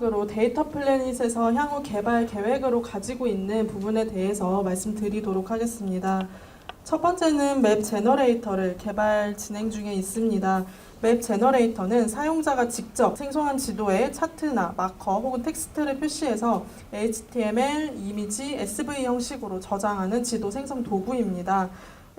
마지막으로 데이터 플래닛에서 향후 개발 계획으로 가지고 있는 부분에 대해서 말씀드리도록 하겠습니다. 첫 번째는 맵 제너레이터를 개발 진행 중에 있습니다. 맵 제너레이터는 사용자가 직접 생성한 지도에 차트나 마커 혹은 텍스트를 표시해서 HTML, 이미지, SV 형식으로 저장하는 지도 생성 도구입니다.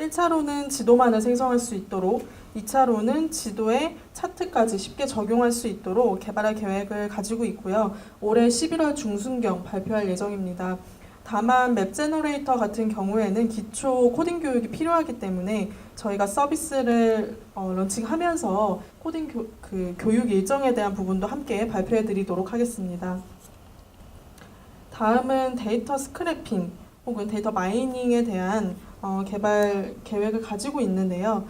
1차로는 지도만을 생성할 수 있도록 2차로는 지도에 차트까지 쉽게 적용할 수 있도록 개발할 계획을 가지고 있고요. 올해 11월 중순경 발표할 예정입니다. 다만 맵 제너레이터 같은 경우에는 기초 코딩 교육이 필요하기 때문에 저희가 서비스를 어, 런칭하면서 코딩 교, 그 교육 일정에 대한 부분도 함께 발표해 드리도록 하겠습니다. 다음은 데이터 스크래핑 혹은 데이터 마이닝에 대한 어, 개발 계획을 가지고 있는데요.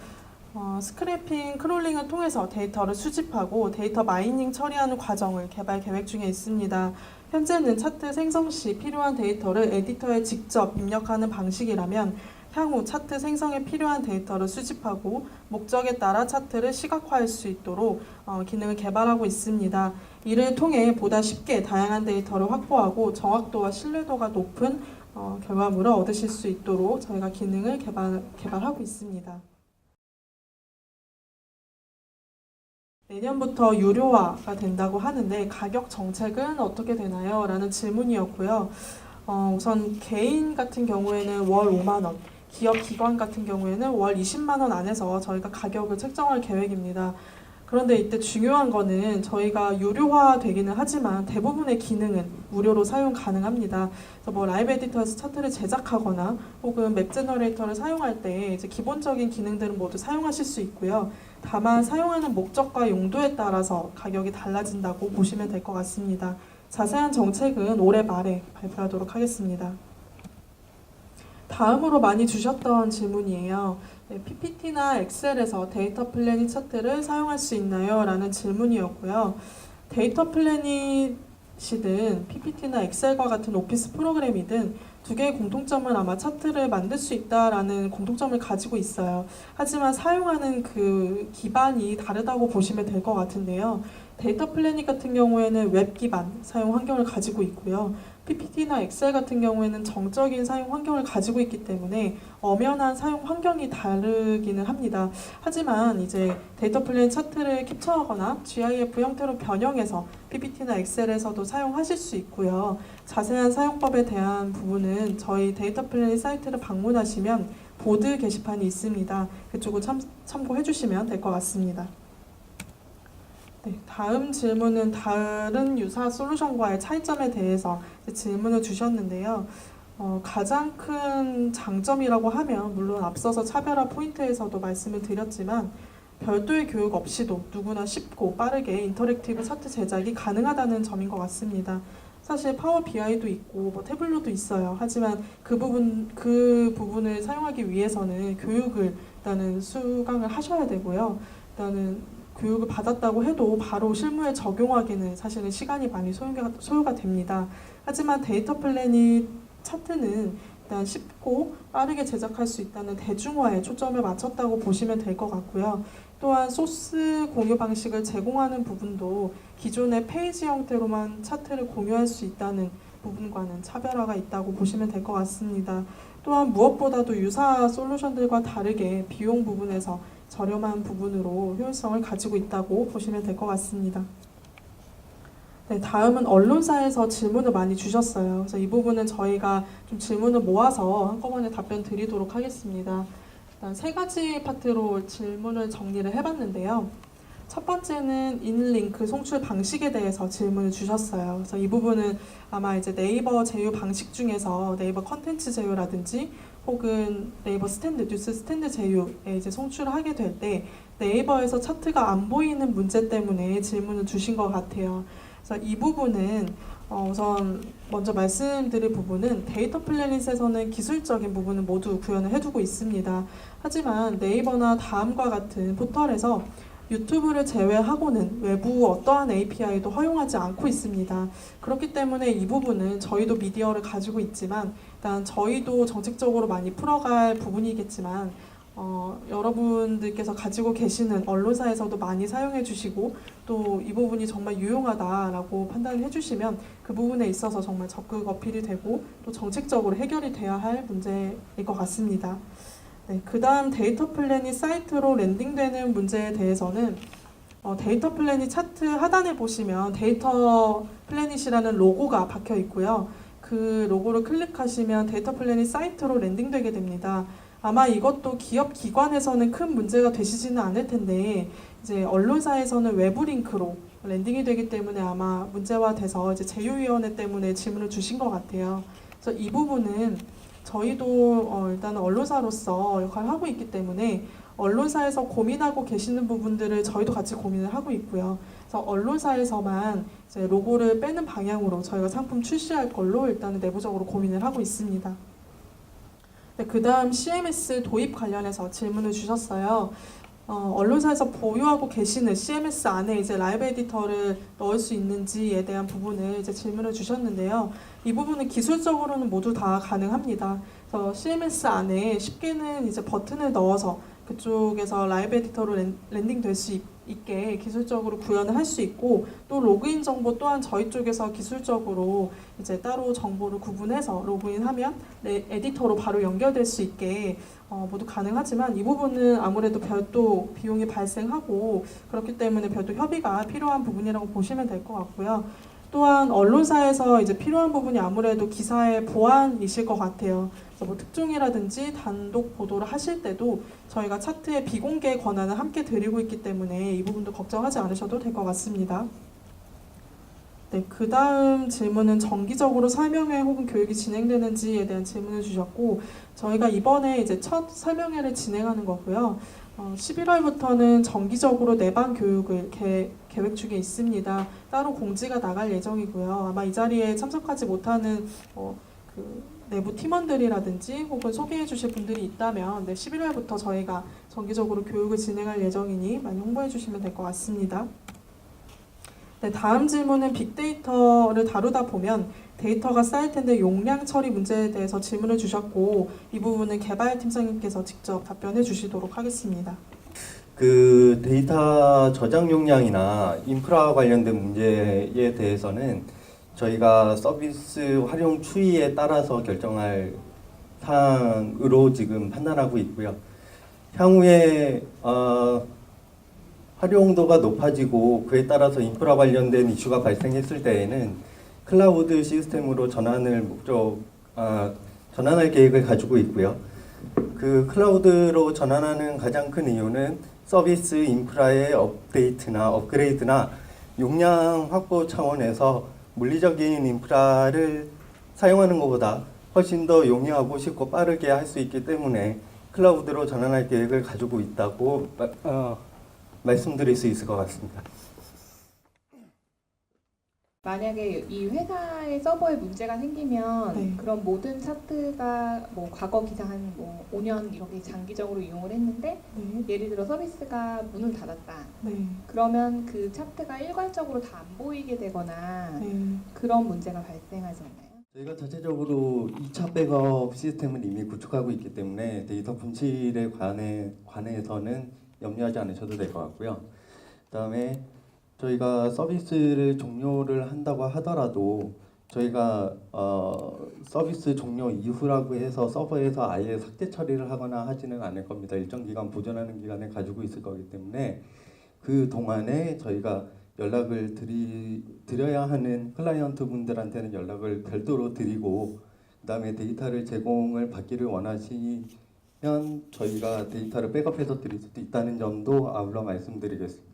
어, 스크래핑, 크롤링을 통해서 데이터를 수집하고 데이터 마이닝 처리하는 과정을 개발 계획 중에 있습니다. 현재는 차트 생성 시 필요한 데이터를 에디터에 직접 입력하는 방식이라면 향후 차트 생성에 필요한 데이터를 수집하고 목적에 따라 차트를 시각화할 수 있도록 어, 기능을 개발하고 있습니다. 이를 통해 보다 쉽게 다양한 데이터를 확보하고 정확도와 신뢰도가 높은 어, 결과물을 얻으실 수 있도록 저희가 기능을 개발, 개발하고 있습니다. 내년부터 유료화가 된다고 하는데 가격 정책은 어떻게 되나요? 라는 질문이었고요. 어, 우선 개인 같은 경우에는 월 5만 원, 기업 기관 같은 경우에는 월 20만 원 안에서 저희가 가격을 책정할 계획입니다. 그런데 이때 중요한 거는 저희가 유료화 되기는 하지만 대부분의 기능은 무료로 사용 가능합니다. 그래서 뭐 라이브 에디터에서 차트를 제작하거나 혹은 맵 제너레이터를 사용할 때 이제 기본적인 기능들은 모두 사용하실 수 있고요. 다만 사용하는 목적과 용도에 따라서 가격이 달라진다고 보시면 될 것 같습니다. 자세한 정책은 올해 말에 발표하도록 하겠습니다. 다음으로 많이 주셨던 질문이에요. 네, PPT나 엑셀에서 데이터 플래닛 차트를 사용할 수 있나요? 라는 질문이었고요. 데이터 플래닛이든 PPT나 엑셀과 같은 오피스 프로그램이든 두 개의 공통점은 아마 차트를 만들 수 있다라는 공통점을 가지고 있어요. 하지만 사용하는 그 기반이 다르다고 보시면 될 것 같은데요. 데이터 플래닛 같은 경우에는 웹 기반 사용 환경을 가지고 있고요. PPT나 엑셀 같은 경우에는 정적인 사용 환경을 가지고 있기 때문에 엄연한 사용 환경이 다르기는 합니다. 하지만 이제 데이터 플랜 차트를 캡처하거나 GIF 형태로 변형해서 PPT나 엑셀에서도 사용하실 수 있고요. 자세한 사용법에 대한 부분은 저희 데이터 플랜 사이트를 방문하시면 보드 게시판이 있습니다. 그쪽을 참, 참고해 주시면 될 것 같습니다. 네, 다음 질문은 다른 유사 솔루션과의 차이점에 대해서 질문을 주셨는데요. 어, 가장 큰 장점이라고 하면 물론 앞서서 차별화 포인트에서도 말씀을 드렸지만 별도의 교육 없이도 누구나 쉽고 빠르게 인터랙티브 차트 제작이 가능하다는 점인 것 같습니다. 사실 파워 BI도 있고 뭐 태블로도 있어요. 하지만 그 부분 그 부분을 사용하기 위해서는 교육을 일단은 수강을 하셔야 되고요. 일단은 교육을 받았다고 해도 바로 실무에 적용하기는 사실은 시간이 많이 소요가, 소요가 됩니다. 하지만 데이터 플래닛 차트는 일단 쉽고 빠르게 제작할 수 있다는 대중화에 초점을 맞췄다고 보시면 될 것 같고요. 또한 소스 공유 방식을 제공하는 부분도 기존의 페이지 형태로만 차트를 공유할 수 있다는 부분과는 차별화가 있다고 보시면 될 것 같습니다. 또한 무엇보다도 유사 솔루션들과 다르게 비용 부분에서 저렴한 부분으로 효율성을 가지고 있다고 보시면 될 것 같습니다. 네, 다음은 언론사에서 질문을 많이 주셨어요. 그래서 이 부분은 저희가 좀 질문을 모아서 한꺼번에 답변 드리도록 하겠습니다. 일단 세 가지 파트로 질문을 정리를 해봤는데요. 첫 번째는 인링크 송출 방식에 대해서 질문을 주셨어요. 그래서 이 부분은 아마 이제 네이버 제휴 방식 중에서 네이버 컨텐츠 제휴라든지 혹은 네이버 스탠드, 뉴스 스탠드 제휴에 이제 송출을 하게 될 때 네이버에서 차트가 안 보이는 문제 때문에 질문을 주신 것 같아요. 그래서 이 부분은 어, 우선 먼저 말씀드릴 부분은 데이터 플래닛에서는 기술적인 부분은 모두 구현을 해두고 있습니다. 하지만 네이버나 다음과 같은 포털에서 유튜브를 제외하고는 외부 어떠한 API도 허용하지 않고 있습니다. 그렇기 때문에 이 부분은 저희도 미디어를 가지고 있지만 일단 저희도 정책적으로 많이 풀어갈 부분이겠지만 어, 여러분들께서 가지고 계시는 언론사에서도 많이 사용해 주시고 또 이 부분이 정말 유용하다라고 판단을 해주시면 그 부분에 있어서 정말 적극 어필이 되고 또 정책적으로 해결이 돼야 할 문제일 것 같습니다. 네, 그 다음 데이터 플랜이 사이트로 랜딩되는 문제에 대해서는 어, 데이터 플래닛 차트 하단에 보시면 데이터 플래닛이라는 로고가 박혀 있고요. 그 로고를 클릭하시면 데이터 플래닛 사이트로 랜딩되게 됩니다. 아마 이것도 기업 기관에서는 큰 문제가 되시지는 않을 텐데 이제 언론사에서는 외부 링크로 랜딩이 되기 때문에 아마 문제화 돼서 이제 제휴위원회 때문에 질문을 주신 것 같아요. 그래서 이 부분은 저희도 어, 일단 언론사로서 역할을 하고 있기 때문에 언론사에서 고민하고 계시는 부분들을 저희도 같이 고민을 하고 있고요. 그래서 언론사에서만 이제 로고를 빼는 방향으로 저희가 상품 출시할 걸로 일단은 내부적으로 고민을 하고 있습니다. 네, 그 다음 CMS 도입 관련해서 질문을 주셨어요. 어, 언론사에서 보유하고 계시는 CMS 안에 이제 라이브 에디터를 넣을 수 있는지에 대한 부분을 이제 질문을 주셨는데요. 이 부분은 기술적으로는 모두 다 가능합니다. 그래서 CMS 안에 쉽게는 이제 버튼을 넣어서 그쪽에서 라이브 에디터로 랜, 랜딩 될 수 있게 기술적으로 구현을 할 수 있고 또 로그인 정보 또한 저희 쪽에서 기술적으로 이제 따로 정보를 구분해서 로그인하면 네, 에디터로 바로 연결될 수 있게 어, 모두 가능하지만 이 부분은 아무래도 별도 비용이 발생하고 그렇기 때문에 별도 협의가 필요한 부분이라고 보시면 될 것 같고요. 또한 언론사에서 이제 필요한 부분이 아무래도 기사의 보안이실 것 같아요. 뭐 특종이라든지 단독 보도를 하실 때도 저희가 차트의 비공개 권한을 함께 드리고 있기 때문에 이 부분도 걱정하지 않으셔도 될 것 같습니다. 네, 그 다음 질문은 정기적으로 설명회 혹은 교육이 진행되는지에 대한 질문을 주셨고 저희가 이번에 이제 첫 설명회를 진행하는 거고요. 어, 11월부터는 정기적으로 내방 교육을 계, 계획 중에 있습니다. 따로 공지가 나갈 예정이고요. 아마 이 자리에 참석하지 못하는 어, 그 내부 팀원들이라든지 혹은 소개해 주실 분들이 있다면 네, 11월부터 저희가 정기적으로 교육을 진행할 예정이니 많이 홍보해 주시면 될 것 같습니다. 네, 다음 질문은 빅데이터를 다루다 보면 데이터가 쌓일 텐데 용량 처리 문제에 대해서 질문을 주셨고 이 부분은 개발팀장님께서 직접 답변해 주시도록 하겠습니다. 그 데이터 저장 용량이나 인프라 관련된 문제에 대해서는 저희가 서비스 활용 추이에 따라서 결정할 사항으로 지금 판단하고 있고요. 향후에 어, 활용도가 높아지고 그에 따라서 인프라 관련된 이슈가 발생했을 때에는 클라우드 시스템으로 전환을 목적 아, 전환할 계획을 가지고 있고요. 그 클라우드로 전환하는 가장 큰 이유는 서비스 인프라의 업데이트나 업그레이드나 용량 확보 차원에서 물리적인 인프라를 사용하는 것보다 훨씬 더 용이하고 쉽고 빠르게 할 수 있기 때문에 클라우드로 전환할 계획을 가지고 있다고 마- 어, 말씀드릴 수 있을 것 같습니다. 만약에 이 회사의 서버에 문제가 생기면 네. 그런 모든 차트가 뭐 과거 기사 한 뭐 5년 이렇게 장기적으로 이용을 했는데 네, 예를 들어 서비스가 문을 닫았다. 네, 그러면 그 차트가 일괄적으로 다 안 보이게 되거나 네. 그런 문제가 발생하지 않나요? 저희가 자체적으로 2차 백업 시스템을 이미 구축하고 있기 때문에 데이터 분실에 관해, 관해서는 염려하지 않으셔도 될 것 같고요. 그다음에 저희가 서비스를 종료를 한다고 하더라도 저희가 어, 서비스 종료 이후라고 해서 서버에서 아예 삭제 처리를 하거나 하지는 않을 겁니다. 일정 기간 보존하는 기간을 가지고 있을 거기 때문에 그 동안에 저희가 연락을 드리, 드려야 하는 클라이언트 분들한테는 연락을 별도로 드리고 그다음에 데이터를 제공을 받기를 원하시면 저희가 데이터를 백업해서 드릴 수도 있다는 점도 아울러 말씀드리겠습니다.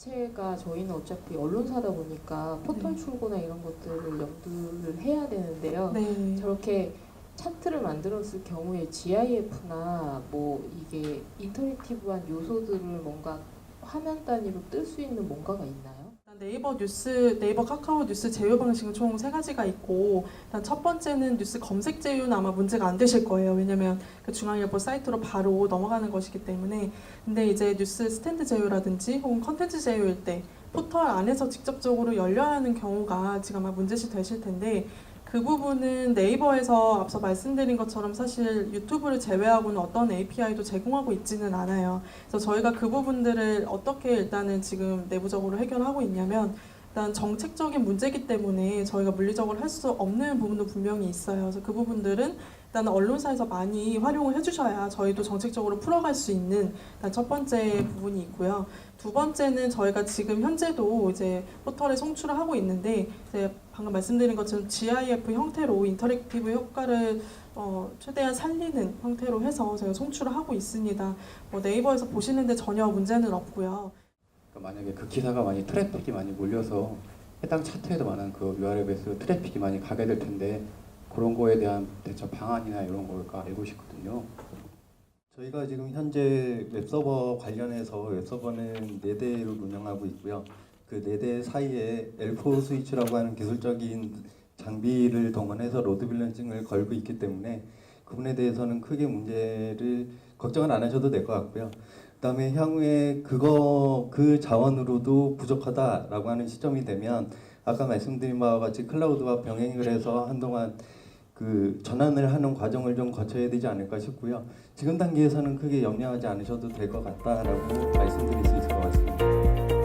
자체가 저희는 어차피 언론사다 보니까 포털 네. 출고나 이런 것들을 염두를 해야 되는데요. 네. 저렇게 차트를 만들었을 경우에 GIF나 뭐 이게 인터랙티브한 요소들을 뭔가 화면 단위로 뜰 수 있는 뭔가가 있나요? 네이버 뉴스, 네이버 카카오 뉴스 제휴 방식은 총 세 가지가 있고 일단 첫 번째는 뉴스 검색 제휴는 아마 문제가 안 되실 거예요. 왜냐면 그 중앙일보 사이트로 바로 넘어가는 것이기 때문에 근데 이제 뉴스 스탠드 제휴라든지 혹은 컨텐츠 제휴일 때 포털 안에서 직접적으로 열려야 하는 경우가 지금 아마 문제시 되실 텐데 그 부분은 네이버에서 앞서 말씀드린 것처럼 사실 유튜브를 제외하고는 어떤 API도 제공하고 있지는 않아요. 그래서 저희가 그 부분들을 어떻게 일단은 지금 내부적으로 해결하고 있냐면 일단 정책적인 문제이기 때문에 저희가 물리적으로 할 수 없는 부분도 분명히 있어요. 그래서 그 부분들은 일단 언론사에서 많이 활용을 해주셔야 저희도 정책적으로 풀어갈 수 있는 일단 첫 번째 부분이 있고요. 두 번째는 저희가 지금 현재도 이제 포털에 송출을 하고 있는데 이제 방금 말씀드린 것처럼 GIF 형태로 인터랙티브 효과를 어, 최대한 살리는 형태로 해서 저희가 송출을 하고 있습니다. 뭐 네이버에서 보시는데 전혀 문제는 없고요. 그러니까 만약에 그 기사가 많이 트래픽이 많이 몰려서 해당 차트에도 많은 그 URL에서 트래픽이 많이 가게 될 텐데 그런 거에 대한 대처 방안이나 이런 걸까 알고 싶거든요. 저희가 지금 현재 웹서버 관련해서 웹서버는 네 대를 운영하고 있고요. 그네대 사이에 L4 스위치라고 하는 기술적인 장비를 동원해서 로드 밸런싱을 걸고 있기 때문에 그 부분에 대해서는 크게 문제를 걱정은 안 하셔도 될 것 같고요. 그다음에 향후에 그거 그 자원으로도 부족하다라고 하는 시점이 되면 아까 말씀드린 바와 같이 클라우드와 병행을 해서 한동안 그 전환을 하는 과정을 좀 거쳐야 되지 않을까 싶고요. 지금 단계에서는 크게 염려하지 않으셔도 될 것 같다라고 말씀드릴 수 있을 것 같습니다.